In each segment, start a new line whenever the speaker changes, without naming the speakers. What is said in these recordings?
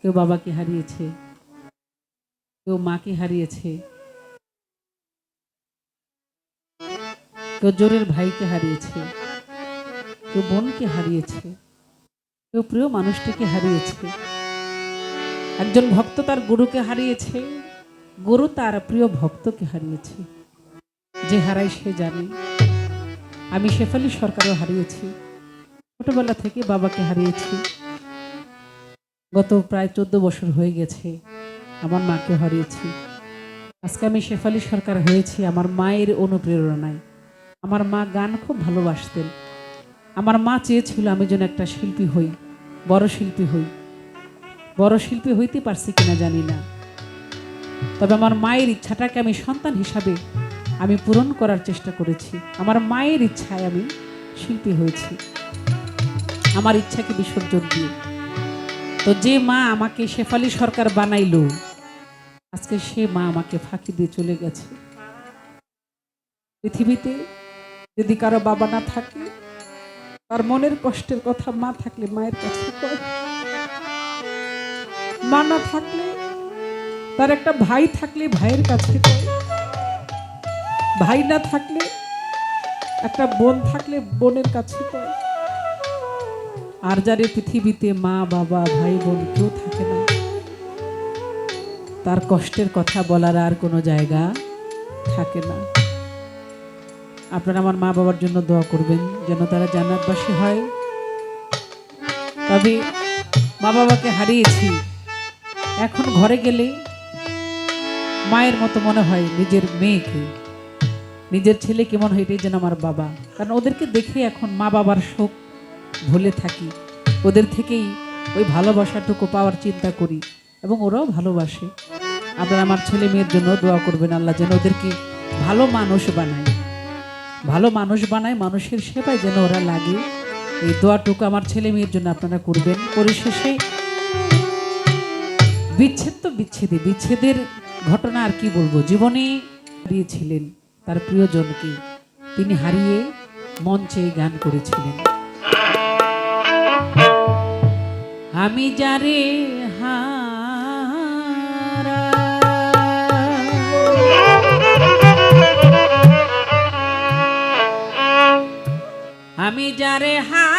কেউ বাবাকে হারিয়েছে, কেউ মাকে হারিয়েছে, কেউ জোরের ভাইকে হারিয়েছে, কেউ বোনকে হারিয়েছে, কেউ প্রিয় মানুষটিকে হারিয়েছে। একজন ভক্ত তার গুরুকে হারিয়েছে, গুরু তার প্রিয় ভক্তকে হারিয়েছে। যে হারায় সে জানে, আমি শেফালি সরকারও হারিয়েছি। ছোটবেলা থেকে বাবাকে হারিয়েছি। গত প্রায় চোদ্দ বছর হয়ে গেছে আমার মাকে হারিয়েছি। আজকে আমি শেফালি সরকার হয়েছি আমার মায়ের অনুপ্রেরণায়। আমার মা গান খুব ভালোবাসতেন। আমার মা চেয়েছিল আমি যেন একটা শিল্পী হই, বড় শিল্পী হই। বড় শিল্পী হইতে পারছি কিনা জানি না। তবে আমার মায়ের ইচ্ছাটাকে আমি সন্তান হিসাবে আমি পূরণ করার চেষ্টা করেছি। আমার মায়ের ইচ্ছায় আমি শিল্পী হয়েছি। আমার ইচ্ছাকে বিসর্জন দিয়ে। তো যে মা আমাকে শেফালি সরকার বানাইলো, আজকে সে মা আমাকে ফাঁকি দিয়ে চলে গেছে। পৃথিবীতে যদি কারও বাবা না থাকে, তার মনের কষ্টের কথা মা থাকলে মায়ের কাছে মা না থাকলে, তার একটা ভাই থাকলে ভাইয়ের কাছে ভাই না থাকলে, একটা বোন থাকলে বোনের কাছে কয়। আর যারে পৃথিবীতে মা, বাবা, ভাই, বোন কেউ থাকে না, তার কষ্টের কথা বলার আর কোনো জায়গা থাকে না। আপনারা আমার মা, বাবার জন্য দোয়া করবেন যেন তারা জান্নাতবাসী হয়। তবে মা, বাবাকে হারিয়েছি, এখন ঘরে গেলে মায়ের মতো মনে হয় নিজের মেয়েকে, নিজের ছেলে কেমন হয় এটাই যেন আমার বাবা। কারণ ওদেরকে দেখে এখন মা, বাবার শোক ভুলে থাকি। ওদের থেকেই ওই ভালোবাসাটুকু পাওয়ার চিন্তা করি এবং ওরাও ভালোবাসে। আপনারা আমার ছেলে মেয়ের জন্য দোয়া করবেন আল্লাহ যেন ওদেরকে ভালো মানুষ বানায়। ভালো মানুষ বানায়, মানুষের সেবায় যেন ওরা লাগে। এই দোয়াটুকু আমার ছেলে মেয়ের জন্য আপনারা করবেন। পরিশেষে বিচ্ছেদ তো বিচ্ছেদে, বিচ্ছেদের ঘটনা আর কি বলব? জীবনে হারিয়েছিলেন তার প্রিয়জনকে। তিনি হারিয়ে মঞ্চে গান করেছিলেন। আমি যারে হারা। আমি যারে হারা।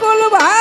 কুলভা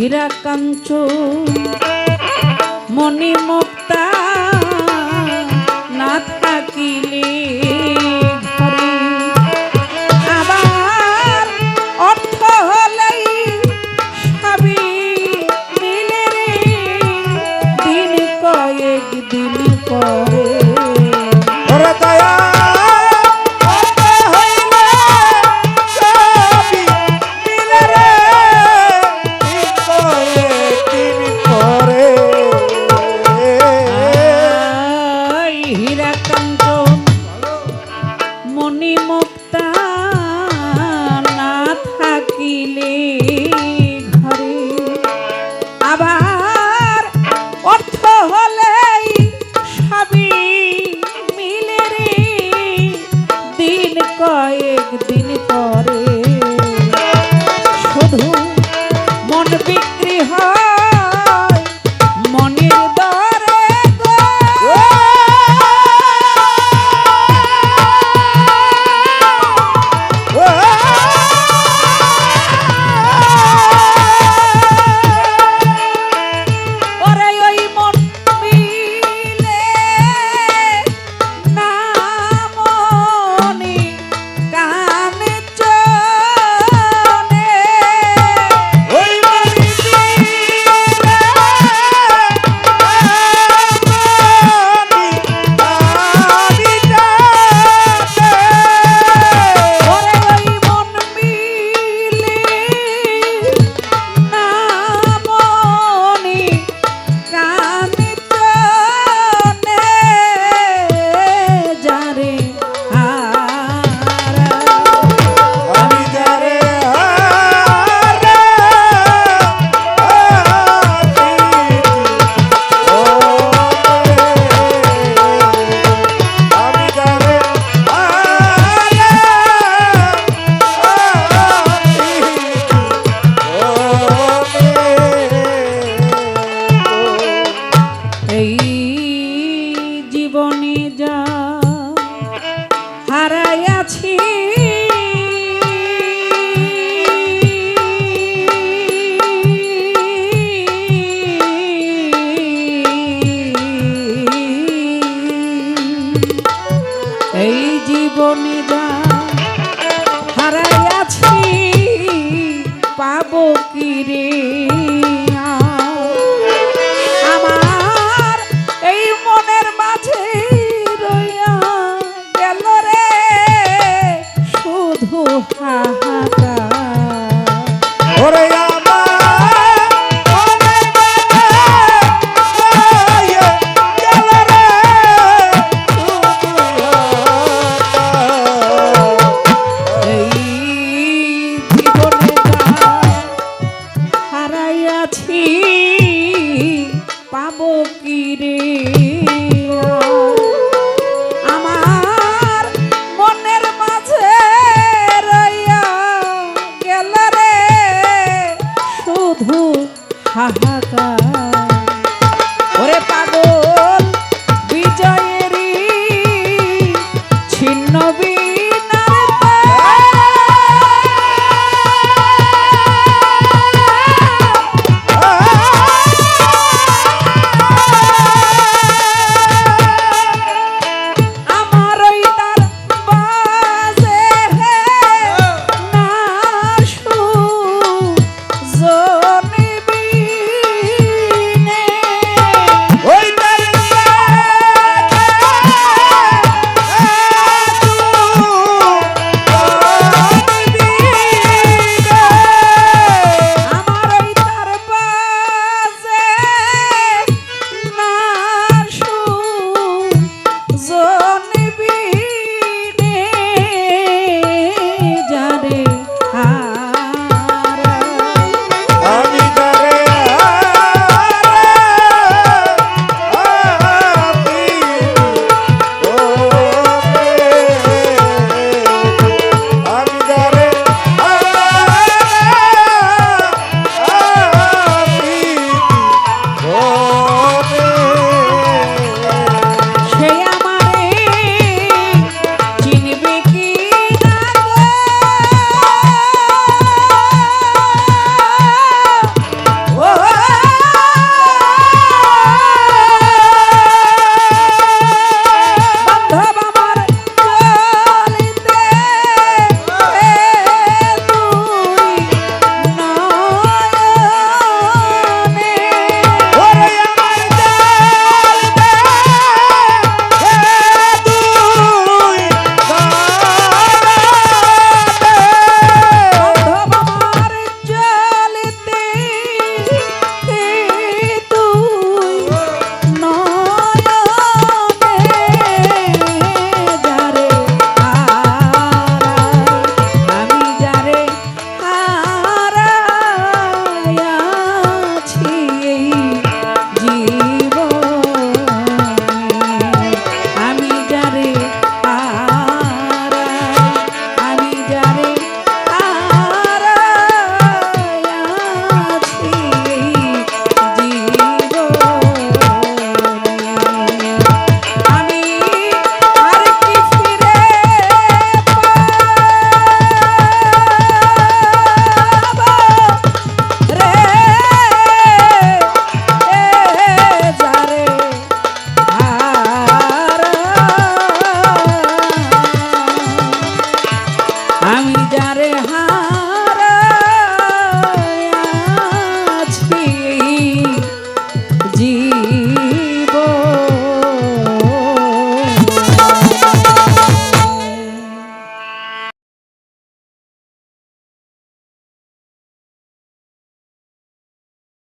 হীরা কাঞ্চ না থাকিলে যা হারাইয়াছি পাবো কি রে?